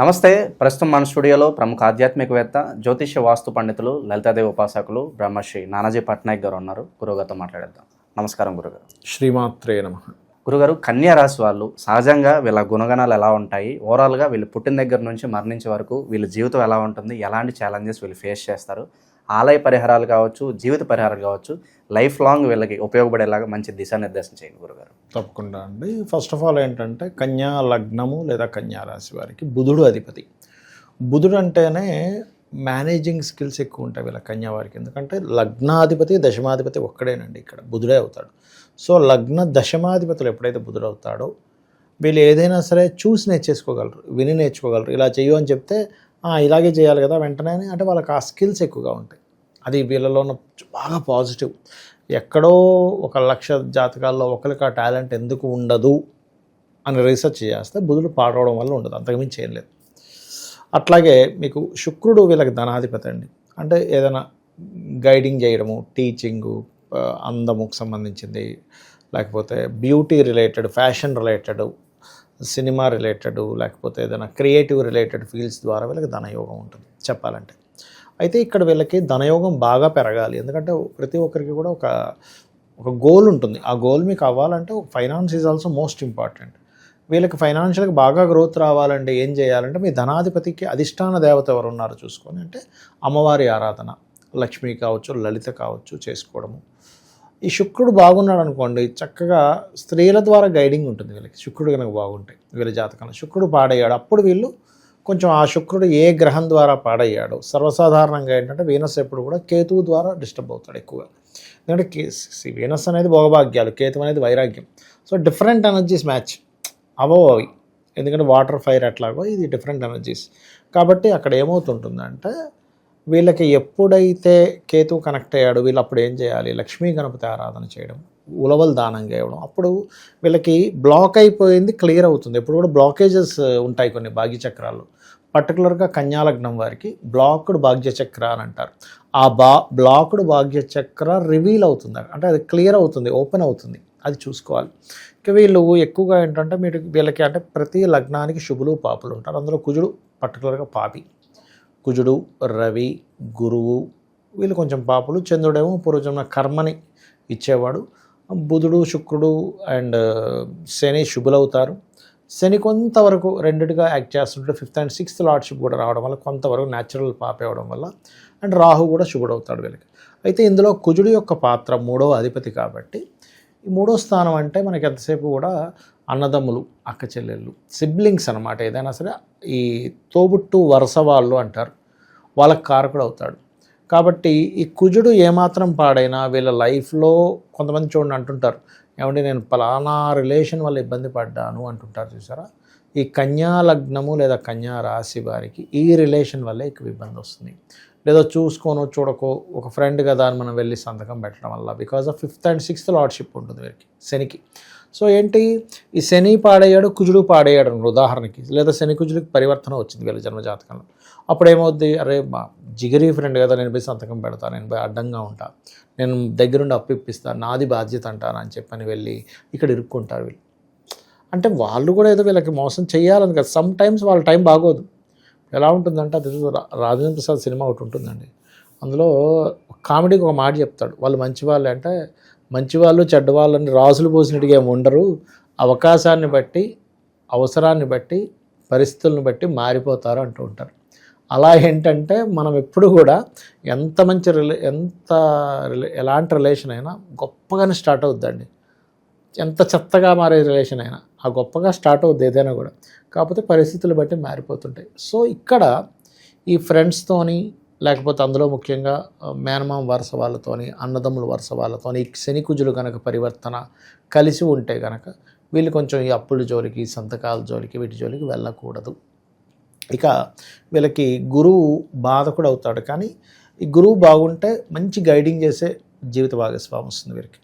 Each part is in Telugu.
నమస్తే. ప్రస్తుతం మన స్టూడియోలో ప్రముఖ ఆధ్యాత్మికవేత్త జ్యోతిష్య వాస్తు పండితులు లలితాదేవి ఉపాసకులు బ్రహ్మశ్రీ నానాజీ పట్నాయక్ గారు ఉన్నారు. గురుగారితో మాట్లాడేద్దాం. నమస్కారం గురుగారు. శ్రీమాత్రే నమ. గురుగారు కన్యా రాశి వాళ్ళు సహజంగా వీళ్ళ గుణగణాలు ఎలా ఉంటాయి? ఓవరాల్గా వీళ్ళు పుట్టిన దగ్గర నుంచి మరణించే వరకు వీళ్ళ జీవితం ఎలా ఉంటుంది? ఎలాంటి ఛాలెంజెస్ వీళ్ళు ఫేస్ చేస్తారు? ఆలయ పరిహారాలు కావచ్చు జీవిత పరిహారాలు కావచ్చు లైఫ్ లాంగ్ వీళ్ళకి ఉపయోగపడేలాగా మంచి దిశానిర్దేశం చేయండి గురుగారు. తప్పకుండా అండి. ఫస్ట్ ఆఫ్ ఆల్ ఏంటంటే కన్యా లగ్నము లేదా కన్యా రాశి వారికి బుధుడు అధిపతి. బుధుడు అంటేనే మేనేజింగ్ స్కిల్స్ ఎక్కువ ఉంటాయి వీళ్ళ కన్యా వారికి. ఎందుకంటే లగ్నాధిపతి దశమాధిపతి ఒక్కడేనండి ఇక్కడ. బుధుడే అవుతాడు. సో లగ్న దశమాధిపతులు ఎప్పుడైతే బుధుడు అవుతాడో వీళ్ళు ఏదైనా సరే చూసి నేర్చేసుకోగలరు విని నేర్చుకోగలరు. ఇలా చేయు అని చెప్తే ఇలాగే చేయాలి కదా వెంటనే అంటే వాళ్ళకి ఆ స్కిల్స్ ఎక్కువగా ఉంటాయి. అది వీళ్ళలో ఉన్న బాగా పాజిటివ్. ఎక్కడో ఒక లక్ష జాతకాల్లో ఒకరికి ఆ టాలెంట్ ఎందుకు ఉండదు అని రీసెర్చ్ చేస్తే బుధుడు పాడవడం వల్ల ఉండదు. అంతకుమించి ఏం లేదు. అట్లాగే మీకు శుక్రుడు వీళ్ళకి ధనాధిపతి అండి. అంటే ఏదైనా గైడింగ్ చేయడము టీచింగు అందముకు సంబంధించింది. లేకపోతే beauty related fashion related cinema related లేకపోతే ఏదైనా క్రియేటివ్ రిలేటెడ్ ఫీల్డ్స్ ద్వారా వీళ్ళకి ధనయోగం ఉంటుంది. చెప్పాలంటే అయితే ఇక్కడ వీళ్ళకి ధనయోగం బాగా పెరగాలి. ఎందుకంటే ప్రతి ఒక్కరికి కూడా ఒక ఒక గోల్ ఉంటుంది. ఆ గోల్ మీకు అవ్వాలంటే finance is also most important వీళ్ళకి ఫైనాన్షియల్గా బాగా గ్రోత్ రావాలంటే ఏం చేయాలంటే మీ ధనాధిపతికి అధిష్టాన దేవత ఎవరు ఉన్నారో చూసుకొని అంటే అమ్మవారి ఆరాధన లక్ష్మి కావచ్చు లలిత కావచ్చు చేసుకోవడము. ఈ శుక్రుడు బాగున్నాడు అనుకోండి చక్కగా స్త్రీల ద్వారా గైడింగ్ ఉంటుంది వీళ్ళకి. శుక్రుడు కనుక బాగుంటాయి వీళ్ళ జాతకంలో. శుక్రుడు పాడయ్యాడు అప్పుడు వీళ్ళు కొంచెం ఆ శుక్రుడు ఏ గ్రహం ద్వారా పాడయ్యాడు సర్వసాధారణంగా ఏంటంటే వీనస్ ఎప్పుడు కూడా కేతువు ద్వారా డిస్టర్బ్ అవుతాడు ఎక్కువగా. ఎందుకంటే వీనస్ అనేది భోగభాగ్యాలు కేతు అనేది వైరాగ్యం. సో డిఫరెంట్ ఎనర్జీస్ మ్యాచ్ అవో అవి. ఎందుకంటే వాటర్ ఫైర్ ఎట్లాగో ఇది డిఫరెంట్ ఎనర్జీస్. కాబట్టి అక్కడ ఏమవుతుంటుందంటే వీళ్ళకి ఎప్పుడైతే కేతు కనెక్ట్ అయ్యాడు వీళ్ళు అప్పుడు ఏం చేయాలి? లక్ష్మీ గణపతి ఆరాధన చేయడం ఉలవలు దానంగా ఇవ్వడం అప్పుడు వీళ్ళకి బ్లాక్ అయిపోయింది క్లియర్ అవుతుంది. ఎప్పుడు కూడా బ్లాకేజెస్ ఉంటాయి కొన్ని భాగ్యచక్రాలు పర్టికులర్గా కన్యాలగ్నం వారికి బ్లాక్డ్ భాగ్యచక్ర అని అంటారు ఆ బా బ్లాక్డ్ భాగ్యచక్ర రివీల్ అవుతుంది అంటే అది క్లియర్ అవుతుంది ఓపెన్ అవుతుంది. అది చూసుకోవాలి. ఇక వీళ్ళు ఎక్కువగా ఏంటంటే మీరు వీళ్ళకి అంటే ప్రతి లగ్నానికి శుభులు పాపులు ఉంటారు. అందులో కుజుడు పర్టికులర్గా పాపి. కుజుడు రవి గురువు వీళ్ళు కొంచెం పాపులు. చంద్రుడేమో పూర్వజన్మ కర్మని ఇచ్చేవాడు. బుధుడు శుక్రుడు అండ్ శని శుభులవుతారు. శని కొంతవరకు రెండుగా యాక్ట్ చేస్తుంటే ఫిఫ్త్ అండ్ సిక్స్త్ లార్డ్షిప్ కూడా రావడం వల్ల కొంతవరకు న్యాచురల్ పాప అవ్వడం వల్ల అండ్ రాహు కూడా శుభుడవుతాడు వీళ్ళకి అయితే ఇందులో కుజుడు యొక్క పాత్ర మూడవ అధిపతి కాబట్టి ఈ మూడో స్థానం అంటే మనకి ఎంతసేపు కూడా అన్నదమ్ములు అక్క చెల్లెళ్ళు సిబ్లింగ్స్ అనమాట ఏదైనా సరే ఈ తోబుట్టు వరుస వాళ్ళు అంటారు. వాళ్ళకి కారకుడు అవుతాడు. కాబట్టి ఈ కుజుడు ఏమాత్రం పాడైనా వీళ్ళ లైఫ్లో కొంతమంది చూడండి అంటుంటారు ఏమంటే నేను పలానా రిలేషన్ వల్ల ఇబ్బంది పడ్డాను అంటుంటారు చూసారా? ఈ కన్యా లగ్నము లేదా కన్యా రాశి వారికి ఈ రిలేషన్ వల్ల ఎక్కువ ఇబ్బంది వస్తుంది. లేదా చూసుకోను చూడకో ఒక ఫ్రెండ్ కదా అని మనం వెళ్ళి సంతకం పెట్టడం వల్ల because of fifth and sixth lordship ఉంటుంది వీరికి శనికి. సో ఏంటి? ఈ శని పాడయ్యాడు కుజుడు పాడయ్యాడు ఉదాహరణకి. లేదా శని కుజుడికి పరివర్తన వచ్చింది వీళ్ళ జన్మజాతకంలో అప్పుడు ఏమవుద్ది అరే మా జిగిరి ఫ్రెండ్ కదా నేను పోయి సంతకం పెడతా నేను పోయి అడ్డంగా ఉంటా. నేను దగ్గరుండి అప్పు ఇప్పిస్తాను నాది బాధ్యత అంటాను అని చెప్పని వెళ్ళి ఇక్కడ ఇరుక్కుంటారు వీళ్ళు. అంటే వాళ్ళు కూడా ఏదో వీళ్ళకి మోసం చేయాలని కదా. సమ్ టైమ్స్ వాళ్ళ టైం బాగోదు. ఎలా ఉంటుందంటే అది రాజేంద్ర ప్రసాద్ సినిమా ఒకటి ఉంటుందండి. అందులో కామెడీకి ఒక మాట చెప్తాడు. వాళ్ళు మంచి వాళ్ళు అంటే మంచి వాళ్ళు చెడ్డ రాజులు పోసినట్టుగా ఏమి ఉండరు. అవకాశాన్ని బట్టి అవసరాన్ని బట్టి పరిస్థితులను బట్టి మారిపోతారు అంటూ ఉంటారు. అలా ఏంటంటే మనం ఎప్పుడు కూడా ఎంత మంచి రిలే ఎంత రిలే ఎలాంటి రిలేషన్ అయినా గొప్పగానే స్టార్ట్ అవుద్దండి. ఎంత చెత్తగా మారే రిలేషన్ అయినా ఆ గొప్పగా స్టార్ట్ అవుద్ది ఏదైనా కూడా. కాకపోతే పరిస్థితులు బట్టి మారిపోతుంటాయి. సో ఇక్కడ ఈ ఫ్రెండ్స్తోని లేకపోతే అందులో ముఖ్యంగా ఆ, మేనమామ వరుస వాళ్ళతోని అన్నదమ్ముల వరుస వాళ్ళతోని ఈ శనికుజులు కనుక పరివర్తన కలిసి ఉంటే కనుక వీళ్ళు కొంచెం ఈ అప్పుల జోలికి సంతకాల జోలికి వీటి జోలికి వెళ్ళకూడదు. ఇక వీళ్ళకి గురువు బాధకుడు అవుతాడు. కానీ ఈ గురువు బాగుంటే మంచి గైడింగ్ చేసే జీవిత భాగస్వామి వస్తుంది వీరికి.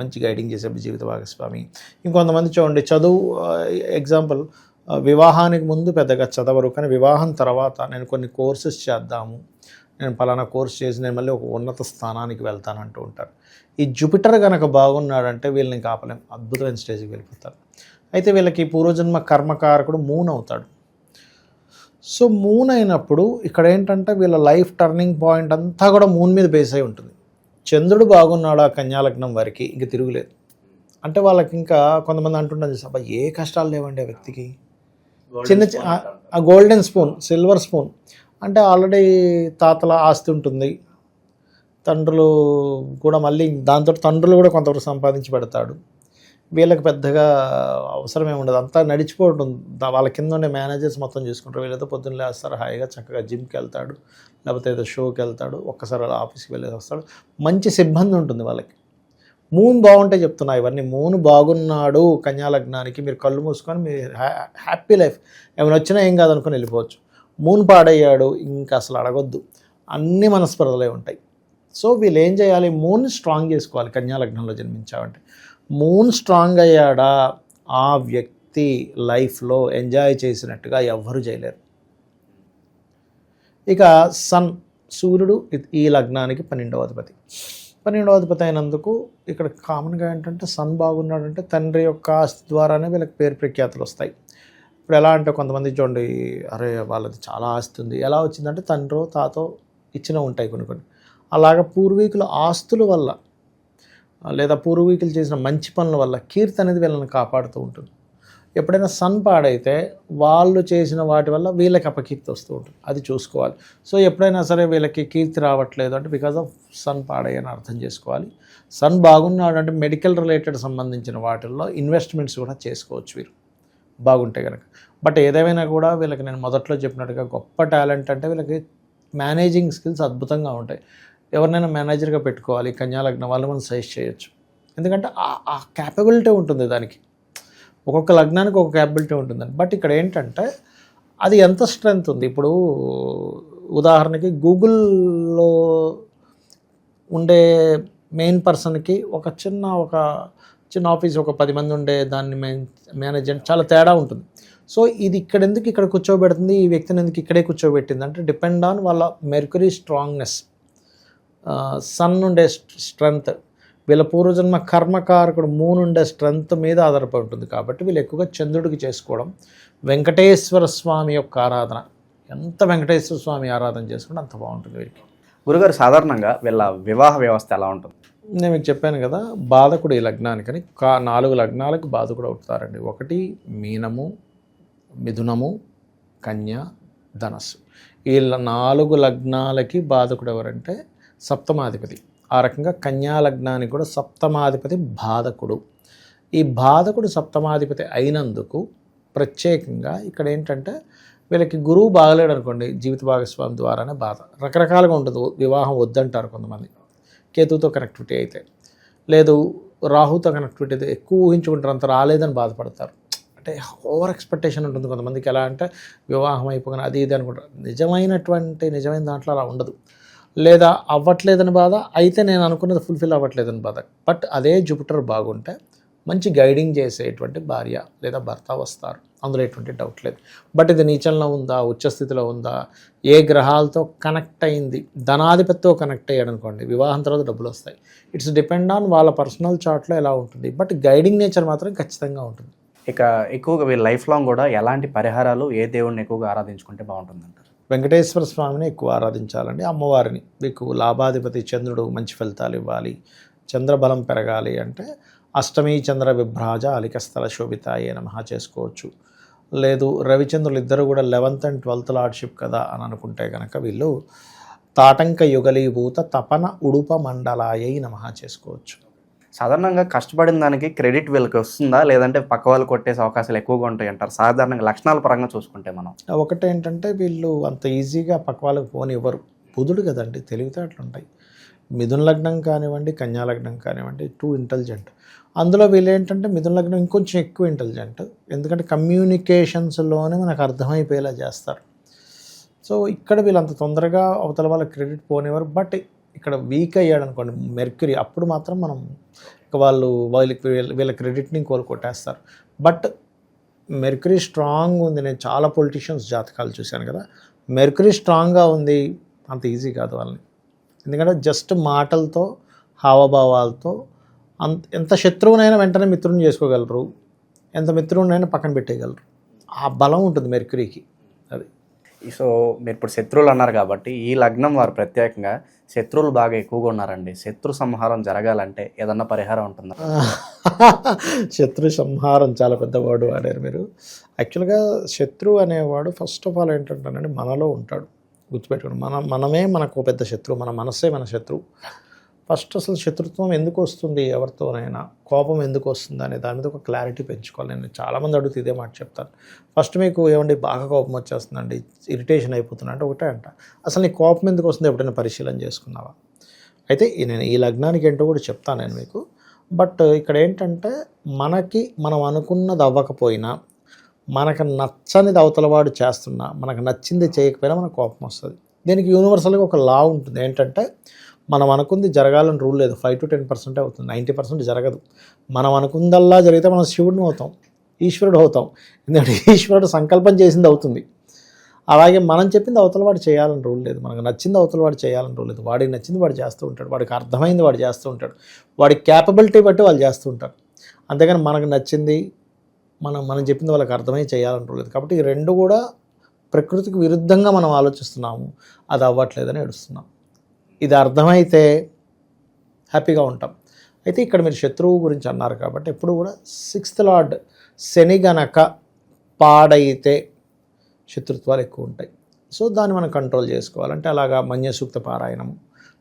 మంచి గైడింగ్ చేసే జీవిత భాగస్వామి. ఇంకొంతమంది చూడండి చదువు ఎగ్జాంపుల్ వివాహానికి ముందు పెద్దగా చదవరు. కానీ వివాహం తర్వాత నేను కొన్ని కోర్సెస్ చేద్దాము. నేను పలానా కోర్స్ చేసి నేను మళ్ళీ ఒక ఉన్నత స్థానానికి వెళ్తానంటూ ఉంటారు. ఈ జూపిటర్ కనుక బాగున్నాడంటే వీళ్ళని కాపలేం. అద్భుతమైన స్టేజ్కి వెళ్ళిపోతారు. అయితే వీళ్ళకి పూర్వజన్మ కర్మకారకుడు మూన్ అవుతాడు. సో మూన్ అయినప్పుడు ఇక్కడ ఏంటంటే వీళ్ళ లైఫ్ టర్నింగ్ పాయింట్ అంతా కూడా మూన్ మీద బేస్ అయి ఉంటుంది. చంద్రుడు బాగున్నాడు ఆ కన్యాలగ్నం వారికి? ఇంక తిరుగులేదు. అంటే వాళ్ళకి ఇంకా కొంతమంది అంటుంటారు చూసా, అబ్బా ఏ కష్టాలు లేవండి ఆ వ్యక్తికి? చిన్న ఆ గోల్డెన్ స్పూన్ సిల్వర్ స్పూన్ అంటే ఆల్రెడీ తాతల ఆస్తి ఉంటుంది. తండ్రులు కూడా మళ్ళీ దాంతో తండ్రులు కూడా కొంతవరకు సంపాదించి పెడతాడు. వీళ్ళకి పెద్దగా అవసరం ఉండదు. అంతా నడిచిపోవడం వాళ్ళ కింద ఉండే మేనేజర్స్ మొత్తం చూసుకుంటారు. వీళ్ళతో పొద్దున్న లేస్తారు హాయిగా చక్కగా జిమ్కి వెళ్తాడు లేకపోతే ఏదో షోకి వెళ్తాడు ఒక్కసారి అలా ఆఫీస్కి వెళ్ళేసి వస్తాడు. మంచి సిబ్బంది ఉంటుంది వాళ్ళకి. మూన్ బాగుంటే చెప్తున్నా ఇవన్నీ మూన్ బాగున్నాడు కన్యాలగ్నానికి మీరు కళ్ళు మూసుకొని మీరు హ్యా- హ్యాపీ లైఫ్ ఏమైనా వచ్చినా ఏం కాదనుకొని వెళ్ళిపోవచ్చు. మూన్ పాడయ్యాడు ఇంకా అసలు అడగొద్దు. అన్ని మనస్పర్ధలే ఉంటాయి. సో వీళ్ళు ఏం చేయాలి? మూన్ స్ట్రాంగ్ చేసుకోవాలి కన్యాలగ్నంలో జన్మించామంటే మూన్ స్ట్రాంగ్ అయ్యాడా? ఆ వ్యక్తి లైఫ్లో ఎంజాయ్ చేసినట్టుగా ఎవ్వరు చేయలేరు. ఇక సన్ సూర్యుడు ఈ లగ్నానికి పన్నెండవ అధిపతి. పన్నెండవ అధిపతి అయినందుకు ఇక్కడ కామన్గా ఏంటంటే సన్ బాగున్నాడంటే తండ్రి యొక్క ఆస్తి ద్వారానే వీళ్ళకి పేరు ప్రఖ్యాతులు వస్తాయి. ఇప్పుడు ఎలా అంటే కొంతమంది చూడండి అరే వాళ్ళది చాలా ఆస్తి ఉంది. ఎలా వచ్చిందంటే తండ్రో తాతో ఇచ్చిన ఉంటాయి కొన్ని కొన్ని. అలాగ పూర్వీకుల ఆస్తుల వల్ల లేదా పూర్వీకులు చేసిన మంచి పనుల వల్ల కీర్తి అనేది వీళ్ళని కాపాడుతూ ఉంటుంది. ఎప్పుడైనా సన్ పాడైతే వాళ్ళు చేసిన వాటి వల్ల వీళ్ళకి అపకీర్తి వస్తూ ఉంటుంది. అది చూసుకోవాలి. సో ఎప్పుడైనా సరే వీళ్ళకి కీర్తి రావట్లేదు అంటే బికాజ్ ఆఫ్ సన్ పాడయ్యని అర్థం చేసుకోవాలి. సన్ బాగున్నాడు అంటే మెడికల్ రిలేటెడ్ సంబంధించిన వాటిల్లో ఇన్వెస్ట్మెంట్స్ కూడా చేసుకోవచ్చు వీరు. బాగుంటే కనుక బట్ ఏదేమైనా కూడా వీళ్ళకి నేను మొదట్లో చెప్పినట్టుగా గొప్ప టాలెంట్ అంటే వీళ్ళకి మేనేజింగ్ స్కిల్స్ అద్భుతంగా ఉంటాయి. ఎవరినైనా మేనేజర్గా పెట్టుకోవాలి కన్యాలగ్నం వాళ్ళు మనం సజెస్ట్ చేయొచ్చు. ఎందుకంటే ఆ- ఆ క్యాపబిలిటీ ఉంటుంది దానికి. ఒక్కొక్క లగ్నానికి ఒక క్యాపబిలిటీ ఉంటుందండి బట్ ఇక్కడ ఏంటంటే అది ఎంత స్ట్రెంగ్త్ ఉంది? ఇప్పుడు ఉదాహరణకి గూగుల్లో ఉండే మెయిన్ పర్సన్కి ఒక చిన్న ఒక చిన్న ఆఫీస్ ఒక పది మంది ఉండే దాన్ని మేన్ మేనేజ్ చాలా తేడా ఉంటుంది. సో ఇది ఇక్కడ ఎందుకు ఇక్కడ కూర్చోబెడుతుంది? ఈ వ్యక్తిని ఎందుకు ఇక్కడే కూర్చోబెట్టింది? అంటే డిపెండ్ ఆన్ వాళ్ళ మెర్కరీ స్ట్రాంగ్నెస్ సన్ ఉండే స్ట్రెంగ్త్. వీళ్ళ పూర్వజన్మ కర్మకారకుడు మూన్ ఉండే స్ట్రెంగ్త్ మీద ఆధారపడి ఉంటుంది కాబట్టి వీళ్ళు ఎక్కువగా చంద్రుడికి చేసుకోవడం వెంకటేశ్వర స్వామి యొక్క ఆరాధన. ఎంత వెంకటేశ్వర స్వామి ఆరాధన చేసుకుంటే అంత బాగుంటుంది వీరికి గురుగారు సాధారణంగా వీళ్ళ వివాహ వ్యవస్థ ఎలా ఉంటుంది? నేను మీకు చెప్పాను కదా బాధకుడు ఈ లగ్నానికని కా నాలుగు లగ్నాలకు బాధకుడు అవుతారండి. ఒకటి మీనము మిథునము కన్య ధనస్సు. ఈ ల- నాలుగు లగ్నాలకి బాధకుడు ఎవరంటే సప్తమాధిపతి. ఆ రకంగా కన్యాలగ్నానికి కూడా సప్తమాధిపతి బాధకుడు. ఈ బాధకుడు సప్తమాధిపతి అయినందుకు ప్రత్యేకంగా ఇక్కడ ఏంటంటే వీళ్ళకి గురువు బాగలేడు అనుకోండి జీవిత భాగస్వామి ద్వారానే బాధ. రకరకాలుగా ఉంటుంది వివాహం వద్దంటారు కొంతమంది. కేతువుతో కనెక్టివిటీ అయితే. లేదు రాహుతో కనెక్టివిటీ అయితే ఎక్కువ ఊహించుకుంటారు అంత రాలేదని బాధపడతారు. అంటే ఓవర్ ఎక్స్పెక్టేషన్ ఉంటుంది కొంతమందికి. ఎలా అంటే వివాహం అయిపోగానే అది ఇది అనుకుంటారు. నిజమైనటువంటి నిజమైన దాంట్లో అలా ఉండదు. లేదా అవ్వట్లేదని బాధ అయితే నేను అనుకున్నది ఫుల్ఫిల్ అవ్వట్లేదని బాధ. బట్ అదే జూపిటర్ బాగుంటే మంచి గైడింగ్ చేసేటువంటి భార్య లేదా భర్త వస్తారు. అందులో ఎటువంటి డౌట్ లేదు. బట్ ఇది నీచంలో ఉందా ఉచ్చస్థితిలో ఉందా ఏ గ్రహాలతో కనెక్ట్ అయింది ధనాధిపతితో కనెక్ట్ అయ్యాడు అనుకోండి వివాహం తర్వాత డబ్బులు వస్తాయి. ఇట్స్ డిపెండ్ ఆన్ వాళ్ళ పర్సనల్ చార్ట్లో ఎలా ఉంటుంది. బట్ గైడింగ్ నేచర్ మాత్రం ఖచ్చితంగా ఉంటుంది. ఇక ఎక్కువగా వీళ్ళ లైఫ్ లాంగ్ కూడా ఎలాంటి పరిహారాలు ఏ దేవుడిని ఎక్కువగా ఆరాధించుకుంటే బాగుంటుంది వెంకటేశ్వర స్వామిని ఎక్కువ ఆరాధించాలండి. అమ్మవారిని మీకు లాభాధిపతి చంద్రుడు మంచి ఫలితాలు ఇవ్వాలి. చంద్రబలం పెరగాలి అంటే అష్టమి చంద్ర విభ్రాజ అలికస్థల శోభితాయే నమ చేసుకోవచ్చు. లేదు రవిచంద్రులు ఇద్దరు కూడా లెవెన్త్ అండ్ ట్వెల్త్ లార్డ్షిప్ కదా అని అనుకుంటే కనుక వీళ్ళు తాటంక యుగలీభూత తపన ఉడుప మండలాయై నమ చేసుకోవచ్చు. సాధారణంగా కష్టపడిన దానికి క్రెడిట్ వీళ్ళకి వస్తుందా? లేదంటే పక్క వాళ్ళు కొట్టేసే అవకాశాలు ఎక్కువగా ఉంటాయి అంటారు. సాధారణంగా లక్షణాల పరంగా చూసుకుంటే మనం. ఒకటేంటంటే వీళ్ళు అంత ఈజీగా పక్క వాళ్ళకి ఫోన్ ఇవ్వరు బుధుడు కదండి. తెలివితేటలు ఉంటాయి. మిథున లగ్నం కానివ్వండి కన్యా లగ్నం కానివ్వండి టూ ఇంటెలిజెంట్ అందులో వీళ్ళు ఏంటంటే మిథున లగ్నం ఇంకొంచెం ఎక్కువ ఇంటెలిజెంట్ ఎందుకంటే కమ్యూనికేషన్స్లోనే మనకు అర్థమైపోయేలా చేస్తారు. సో ఇక్కడ వీళ్ళు అంత తొందరగా అవతల వాళ్ళ క్రెడిట్ పోనివ్వరు. బట్ ఇక్కడ వీక్ అయ్యాడు అనుకోండి మెర్క్యూరీ అప్పుడు మాత్రం మనం ఇక వాళ్ళు వాళ్ళకి వీళ్ళ- వీళ్ళ క్రెడిట్ని కోలుకొట్టేస్తారు. బట్ మెర్క్యూరీ స్ట్రాంగ్ ఉంది. నేను చాలా పొలిటీషియన్స్ జాతకాలు చూశాను కదా. మెర్క్యూరీ స్ట్రాంగ్గా ఉంది. అంత ఈజీ కాదు వాళ్ళని. ఎందుకంటే జస్ట్ మాటలతో హావభావాలతో అంత ఎంత శత్రువునైనా వెంటనే మిత్రుని చేసుకోగలరు. ఎంత మిత్రువునైనా పక్కన పెట్టేయగలరు. ఆ బలం ఉంటుంది మెర్క్యూరీకి అది. సో మీరు ఇప్పుడు శత్రువులు అన్నారు కాబట్టి ఈ లగ్నం వారు ప్రత్యేకంగా శత్రువులు బాగా ఎక్కువగా ఉన్నారండి. శత్రు సంహారం జరగాలంటే ఏదన్నా పరిహారం ఉంటుందా? శత్రు సంహారం చాలా పెద్ద వర్డ్ వాడారు మీరు. యాక్చువల్గా శత్రువు అనేవాడు ఫస్ట్ ఆఫ్ ఆల్ ఏంటంటానండి మనలో ఉంటాడు. గుర్తుపెట్టుకోండి మన మనమే మనకు పెద్ద శత్రువు మన మనస్సే మన శత్రువు ఫస్ట్ అసలు శత్రుత్వం ఎందుకు వస్తుంది ఎవరితోనైనా? కోపం ఎందుకు వస్తుంది అనే దాని మీద ఒక క్లారిటీ పెంచుకోవాలి. నేను చాలామంది అడుగుతూ ఇదే మాట చెప్తాను ఫస్ట్ మీకు ఏమండి బాగా కోపం వచ్చేస్తుందండి ఇరిటేషన్ అయిపోతున్నా అంటే ఒకటే అంట. అసలు నీ కోపం ఎందుకు వస్తుంది ఎప్పుడైనా పరిశీలన చేసుకున్నావా? అయితే నేను ఈ లగ్నానికి ఏంటో కూడా చెప్తాను నేను మీకు. బట్ ఇక్కడ ఏంటంటే మనకి మనం అనుకున్నది అవ్వకపోయినా మనకు నచ్చనిది అవతలవాడు చేస్తున్నా మనకు నచ్చింది చేయకపోయినా మనకు కోపం వస్తుంది. దీనికి యూనివర్సల్గా ఒక లా ఉంటుంది. ఏంటంటే మనం అనుకుంది జరగాలని రూల్ లేదు. ఫైవ్ టు టెన్ పర్సెంట్ అవుతుంది. నైంటీ పర్సెంట్ జరగదు. మనం అనుకుందల్లా జరిగితే మనం శివుడిని అవుతాం. ఈశ్వరుడు అవుతాం. ఎందుకంటే ఈశ్వరుడు సంకల్పం చేసింది అవుతుంది. అలాగే మనం చెప్పింది అవతల వాడు చేయాలని రూల్ లేదు. మనకు నచ్చింది అవతల వాడు చేయాలని రూల్ లేదు. వాడికి నచ్చింది వాడు చేస్తూ ఉంటాడు. వాడికి అర్థమైంది వాడు చేస్తూ ఉంటాడు. వాడి క్యాపబిలిటీ బట్టి వాళ్ళు చేస్తూ ఉంటారు. అంతేగాని మనకు నచ్చింది మనం మనం చెప్పింది వాళ్ళకి అర్థమై చేయాలని రూల్ లేదు. కాబట్టి ఈ రెండు కూడా ప్రకృతికి విరుద్ధంగా మనం ఆలోచిస్తున్నాము. అది అవ్వట్లేదని ఏడుస్తున్నాం. ఇది అర్థమైతే హ్యాపీగా ఉంటాం. అయితే ఇక్కడ మీరు శత్రువు గురించి అన్నారు కాబట్టి ఎప్పుడు కూడా సిక్స్త్ లార్డ్ శని గనక పాడైతే శత్రుత్వాలు ఎక్కువ ఉంటాయి. సో దాన్ని మనం కంట్రోల్ చేసుకోవాలంటే అలాగా మన్యసూక్త పారాయణము.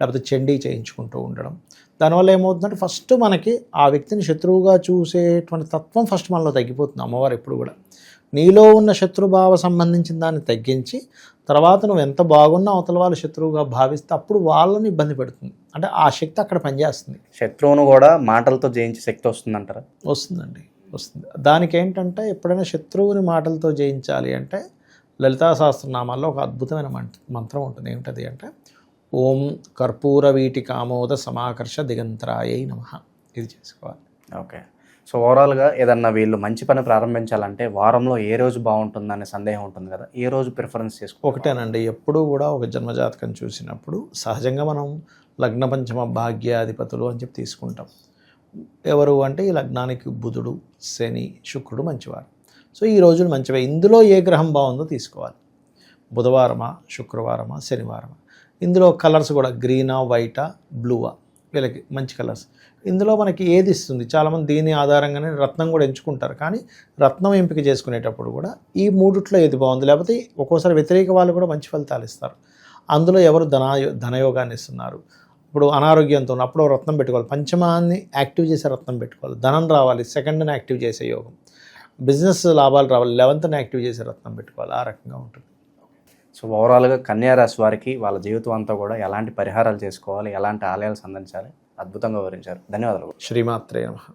లేకపోతే చండీ చేయించుకుంటూ ఉండడం. దానివల్ల ఏమవుతుందంటే ఫస్ట్ మనకి ఆ వ్యక్తిని శత్రువుగా చూసేటువంటి తత్వం ఫస్ట్ మనలో తగ్గిపోతుంది అమ్మవారు ఎప్పుడు కూడా. నీలో ఉన్న శత్రుభావ సంబంధించిన దాన్ని తగ్గించి తర్వాత నువ్వు ఎంత బాగున్నా అవతల వాళ్ళు శత్రువుగా భావిస్తే అప్పుడు వాళ్ళని ఇబ్బంది పెడుతుంది. అంటే ఆ శక్తి అక్కడ పనిచేస్తుంది. శత్రువును కూడా మాటలతో జయించే శక్తి వస్తుందంటారా? వస్తుందండి. వస్తుంది. దానికి ఏంటంటే ఎప్పుడైనా శత్రువుని మాటలతో జయించాలి అంటే లలితా సహస్రనామాల్లో ఒక అద్భుతమైన మంత్రం ఉంటుంది. ఏమిటది అంటే ఓం కర్పూర వీటి కామోద సమాకర్ష దిగంతరాయై నమ. ఇది చేసుకోవాలి. ఓకే. సో ఓవరాల్గా ఏదన్నా వీళ్ళు మంచి పని ప్రారంభించాలంటే వారంలో ఏ రోజు బాగుంటుందనే సందేహం ఉంటుంది కదా. ఏ రోజు ప్రిఫరెన్స్ చేసుకో ఒకటేనండి. ఎప్పుడూ కూడా ఒక జన్మజాతకం చూసినప్పుడు సహజంగా మనం లగ్న పంచమ భాగ్యాధిపతులు అని చెప్పి తీసుకుంటాం. ఎవరు అంటే ఈ లగ్నానికి బుధుడు శని శుక్రుడు మంచివారు. సో ఈ రోజులు మంచివే. ఇందులో ఏ గ్రహం బాగుందో తీసుకోవాలి. బుధవారమా శుక్రవారమా శనివారమా? ఇందులో కలర్స్ కూడా గ్రీనా వైటా బ్లూవా వీళ్ళకి మంచి కలర్స్. ఇందులో మనకి ఏది ఇస్తుంది? చాలామంది దీని ఆధారంగానే రత్నం కూడా ఎంచుకుంటారు. కానీ రత్నం ఎంపిక చేసుకునేటప్పుడు కూడా ఈ మూడిట్లో ఏది బాగుంది? లేకపోతే ఒక్కోసారి వ్యతిరేక వాళ్ళు కూడా మంచి ఫలితాలు ఇస్తారు. అందులో ఎవరు ధనా ధనయోగాన్ని ఇస్తున్నారు? ఇప్పుడు అనారోగ్యంతో ఉన్నప్పుడు రత్నం పెట్టుకోవాలి. పంచమాన్ని యాక్టివ్ చేసే రత్నం పెట్టుకోవాలి. ధనం రావాలి. సెకండ్ని యాక్టివ్ చేసే యోగం. బిజినెస్ లాభాలు రావాలి. లెవెన్త్ని యాక్టివ్ చేసే రత్నం పెట్టుకోవాలి. ఆ రకంగా ఉంటుంది. సో ఓవరాల్గా కన్యారాశి వారికి వాళ్ళ జీవితం అంతా కూడా ఎలాంటి పరిహారాలు చేసుకోవాలి ఎలాంటి ఆలయాలు సంధించాలి అద్భుతంగా వివరించారు. ధన్యవాదాలు. శ్రీమాత్రే నమః.